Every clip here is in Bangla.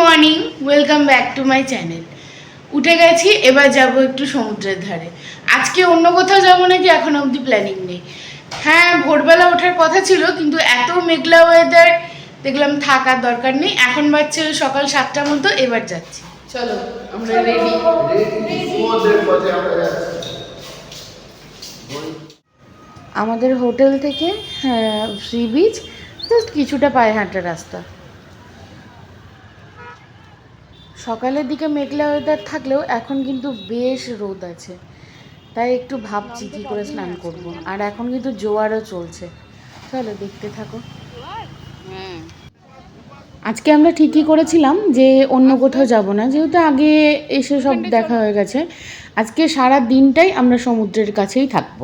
Morning welcome back to my channel উঠে গেছি এবার যাব একটু সমুদ্রের ধারে। আজকে অন্য কোথাও যাব নাকি এখন অবধি প্ল্যানিং নেই? হ্যাঁ ভোরবেলা ওঠার কথা ছিল কিন্তু এত মেঘলা ওয়েদার দেখলাম থাকার দরকার নেই। এখন ওই সকাল সাতটার মতো এবার যাচ্ছি। চলো আমরা রেডি আমাদের হোটেল থেকে সি বিচ জাস্ট কিছুটা পায়ে হাঁটা রাস্তা। সকালের দিকে মেঘলা ওয়েদার থাকলেও এখন কিন্তু বেশ রোদ আছে। তাই একটু ভাবছি কী করে স্নান করব। আর এখন কিন্তু জোয়ারও চলছে। চলো দেখতে থাকো। আজকে আমরা ঠিকই করেছিলাম যে অন্য কোথাও যাব না। যেহেতু আগে এসে সব দেখা হয়ে গেছে। আজকে সারা দিনটাই আমরা সমুদ্রের কাছেই থাকব।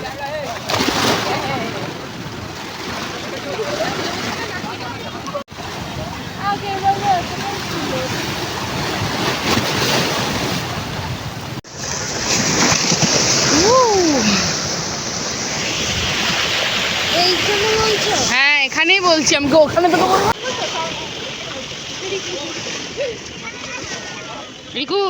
এইখানে বলছি আমাকে ওখানে তো বলব রিকু।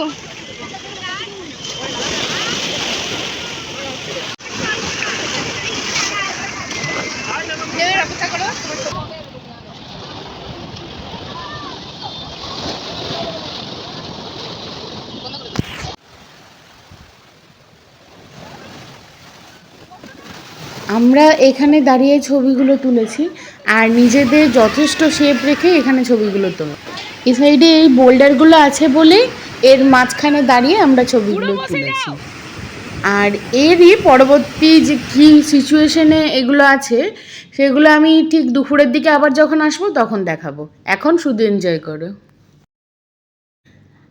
আমরা এখানে দাঁড়িয়ে ছবিগুলো তুলেছি। আর নিজেদের যথেষ্ট শেপ রেখে এখানে ছবিগুলো তোলো। এই সাইডে এই বোল্ডারগুলো আছে বলে এর মাঝখানে দাঁড়িয়ে আমরা ছবিগুলো তুলেছি। আর এরই পরবর্তী যে কী সিচুয়েশনে এগুলো আছে সেগুলো আমি ঠিক দুপুরের দিকে আবার যখন আসব তখন দেখাবো। এখন শুধু এনজয় করো।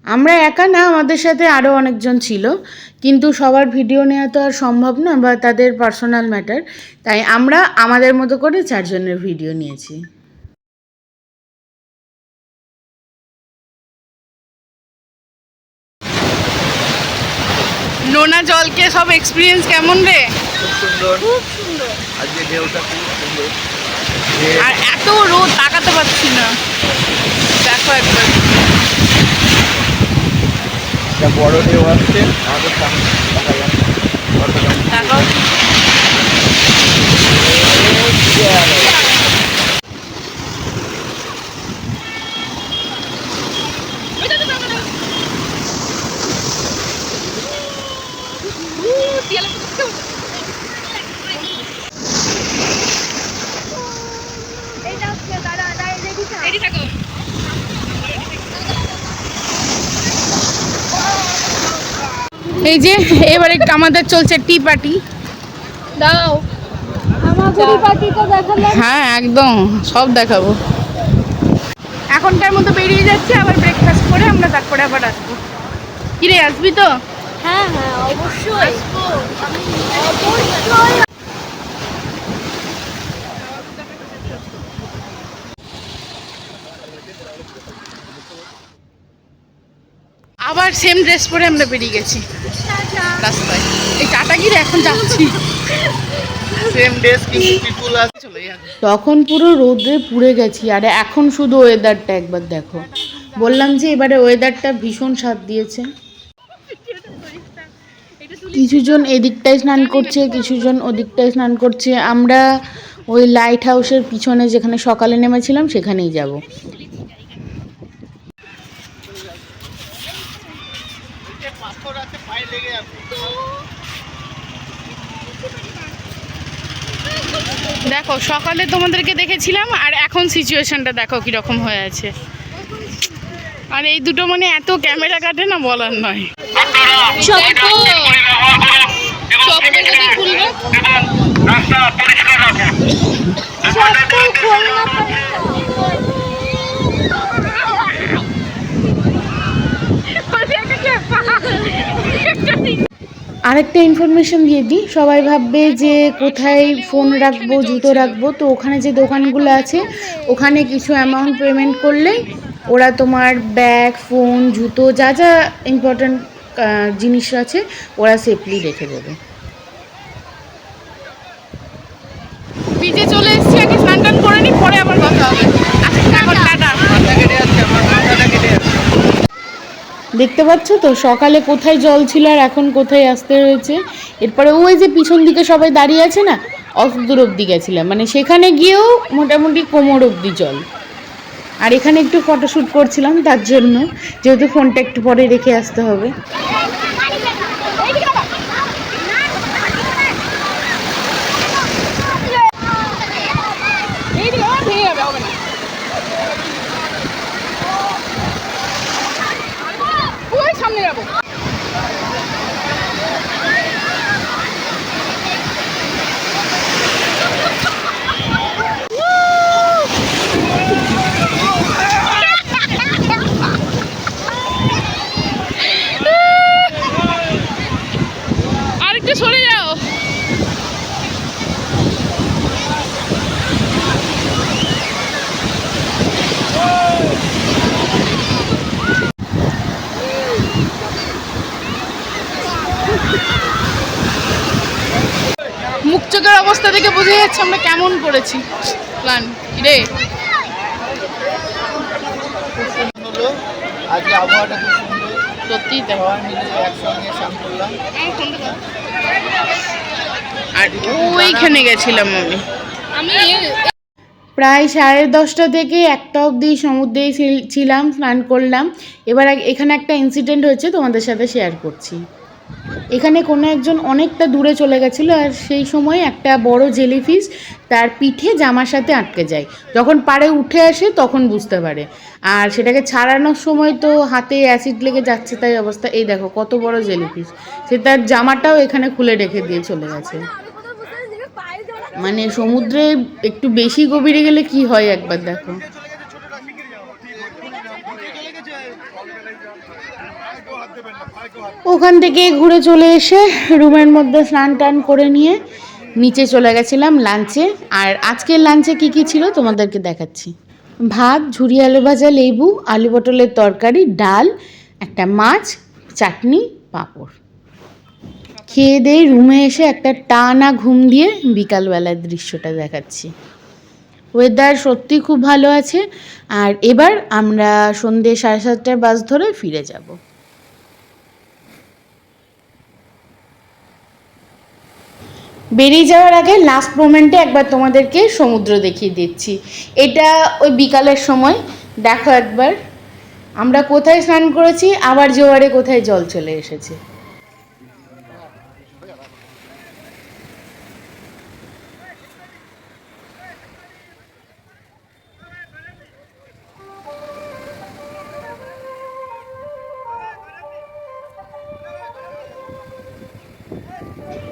আমরা একা না আমাদের সাথে আরও অনেকজন ছিল কিন্তু সবার ভিডিও নেওয়া তো আর সম্ভব না বা তাদের পার্সোনাল ম্যাটার তাই আমরা আমাদের মতো করে চারজনের ভিডিও নিয়েছি। নোনা জলকে সব এক্সপিরিয়েন্স কেমন রে? খুব সুন্দর। আজকে ঢেউটা খুব সুন্দর। আর এত রোদ তাকাতে পারছি না। দেখো একবার। একটা বড় ঢেউ আসছে আমাদের সামনে দেখা যাচ্ছে। কতটা তাকাও এইটা হচ্ছে দাঁড়া দাঁড়া রেডি থাক এই যে এবারে আমাদের চলছে টি পার্টি দাও হ্যাঁ একদম সব দেখাবো। এখনকার মতো বেরিয়ে যাচ্ছে আবার ব্রেকফাস্ট করে আমরা তারপরে আবার আসব। কিরে আসবি তো? হ্যাঁ হ্যাঁ অবশ্যই। আবার সেম ড্রেস পরে আমরা বেরিয়ে গেছি। রাস্তায় এই টাটা এখন যাচ্ছি। সেম ডেস কিন্তু পিপুল আছে। চলে যাবে তখন পুরো রোদে পুড়ে গেছি আর এখন শুধু ওয়েদারটা একবার দেখো। বললাম যে এবারে ওয়েদারটা ভীষণ স্বাদ দিয়েছে। কিছুজন এদিকটায় স্নান করছে কিছুজন ওদিকটায় স্নান করছে। আমরা ওই লাইট হাউসের পিছনে যেখানে সকালে নেমেছিলাম সেখানেই যাব পাথর আছে পায়ে লেগে যাবে দেখো সকালে তোমাদেরকে দেখেছিলাম আর এখন সিচুয়েশনটা দেখো কীরকম হয়ে আছে। আর এই দুটো মানে এত ক্যামেরা কাটে না বলার নয়। রাস্তা পরিষ্কার যদি আরেকটা ইনফরমেশন দিয়ে দিই। সবাই ভাববে যে কোথায় ফোন রাখব, জুতো রাখব, তো ওখানে যে দোকানগুলো আছে, ওখানে কিছু অ্যামাউন্ট পেমেন্ট করলে ওরা তোমার ব্যাগ ফোন জুতো, যা যা ইম্পর্ট্যান্ট জিনিস আছে, ওরা সেফলি রেখে দেবে। চলে এসেছি, আগে স্নান টান করে নি পরে আবার কথা হবে আচ্ছা এখন টাটা মাথা কেটে যাচ্ছে আমার মাথাটা কেটে যাচ্ছে দেখতে পাচ্ছ তো? সকালে কোথায় জল ছিল আর এখন কোথায় আসতে হয়েছে? এরপরে ওই যে পিছন দিকে সবাই দাঁড়িয়ে আছে না, অত দূর অব্দি গেছিলাম। মানে সেখানে গিয়েও মোটামুটি কোমর অব্দি জল। আর এখানে একটু ফটোশ্যুট করছিলাম, তার জন্য। যেহেতু ফোনটা একটু পরে রেখে আসতে হবে এইদিকে আমার ভেঙে যাবে হবে না ওই সামনে যাব আরেকটু সরে যাও মুখ চোখের অবস্থা দেখে বোঝা যাচ্ছে আমরা কেমন করেছি। প্ল্যান রে আজকে আবহাওয়াটা খুব সুন্দর। সত্যিই সবাই মিলে একসঙ্গে স্নান করলাম। আর ওইখানে গেছিলাম আমি। আমি প্রায় সাড়ে দশটা থেকে একটা অবধি সমুদ্রেই ছিল- ছিলাম স্নান করলাম। এবার এখানে একটা ইনসিডেন্ট হয়েছে তোমাদের সাথে শেয়ার করছি। এখানে কোনো একজন অনেকটা দূরে চলে গেছিল আর সেই সময় একটা বড় জেলিফিশ তার পিঠে জামার সাথে আটকে যায়। যখন পাড়ে উঠে আসে তখন বুঝতে পারে। আর সেটাকে ছাড়ানোর সময় তো হাতে অ্যাসিড লেগে যাচ্ছে তাই অবস্থা। এই দেখো কত বড় জেলিফিশ। সে তার জামাটাও এখানে খুলে রেখে দিয়ে চলে গেছে। মানে সমুদ্রে একটু বেশি গভীরে গেলে কি হয় একবার দেখো। ওখান থেকে ঘুরে চলে এসে রুমের মধ্যে স্নান টান করে নিয়ে নিচে চলে গেছিলাম লাঞ্চে। আর আজকের লাঞ্চে কি কি ছিল তোমাদেরকে দেখাচ্ছি। ভাত, ঝুরি আলু ভাজা, লেবু, আলু পটলের তরকারি, ডাল, একটা মাছ, চাটনি, পাঁপড়। খেয়ে দিয়ে রুমে এসে একটা টানা ঘুম দিয়ে বিকালবেলার দৃশ্যটা দেখাচ্ছি। ওয়েদার সত্যি খুব ভালো আছে। আর এবার আমরা সন্ধ্যে সাড়ে সাতটার বাস ধরে ফিরে যাব। বেরিয়ে যাওয়ার আগে লাস্ট মোমেন্টে একবার তোমাদেরকে সমুদ্র দেখিয়ে দিচ্ছি। এটা ওই বিকালের সময়। দেখো একবার। আমরা কোথায় স্নান করেছি? আবার জোয়ারে কোথায় জল চলে এসেছে?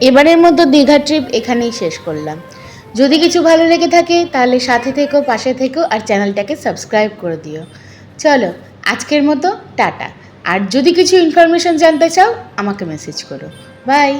এবারের মতো দীঘা ট্রিপ এখানেই শেষ করলাম। যদি কিছু ভালো লেগে থাকে, তাহলে সাথে থেকো, পাশে থেকো, আর চ্যানেলটাকে সাবস্ক্রাইব করে দিও। চলো, আজকের মতো টাটা। আর যদি কিছু ইনফরমেশন জানতে চাও, আমাকে মেসেজ করো। বাই